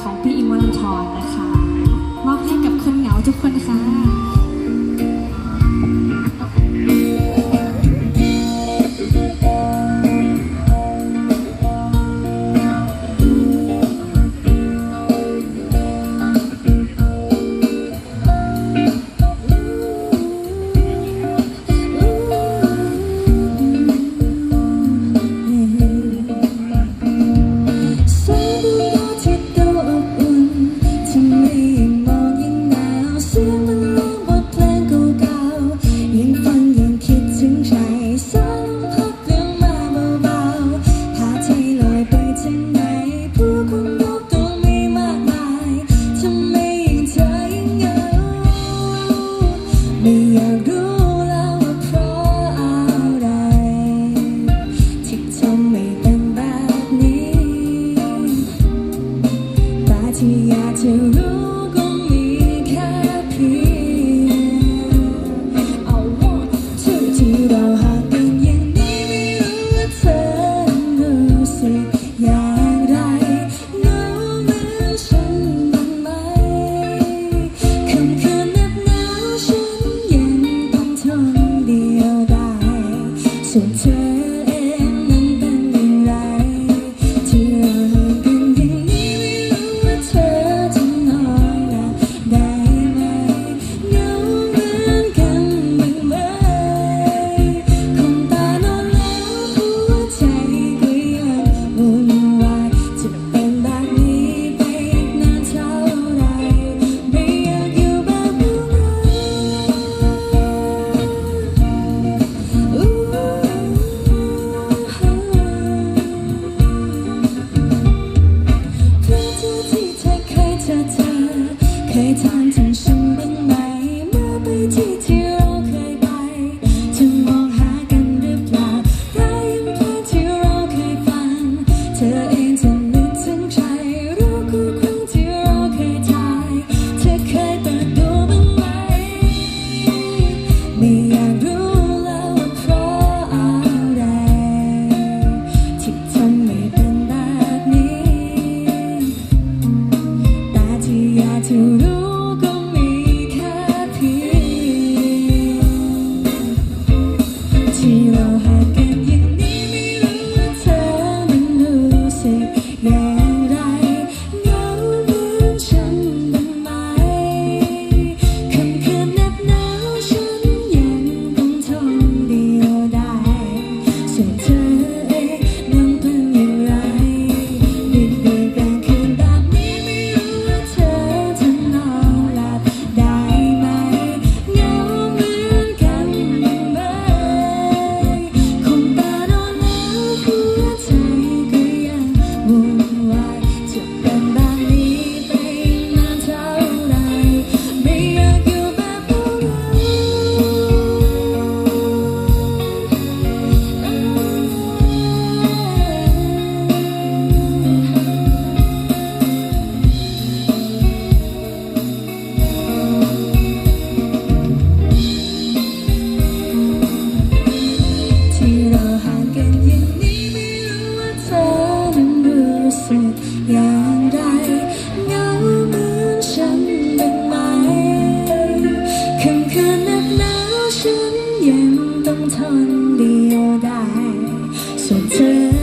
ของพี่อิมวรุณทรนะคะ มอบให้กับคนเหงาทุกคนค่ะ ฉันเธอ through อย่างใดเงาเหมือนฉันเป็นไหมคำคืนหนาวฉันยังต้องทนเดียวได้ส่วนเธอ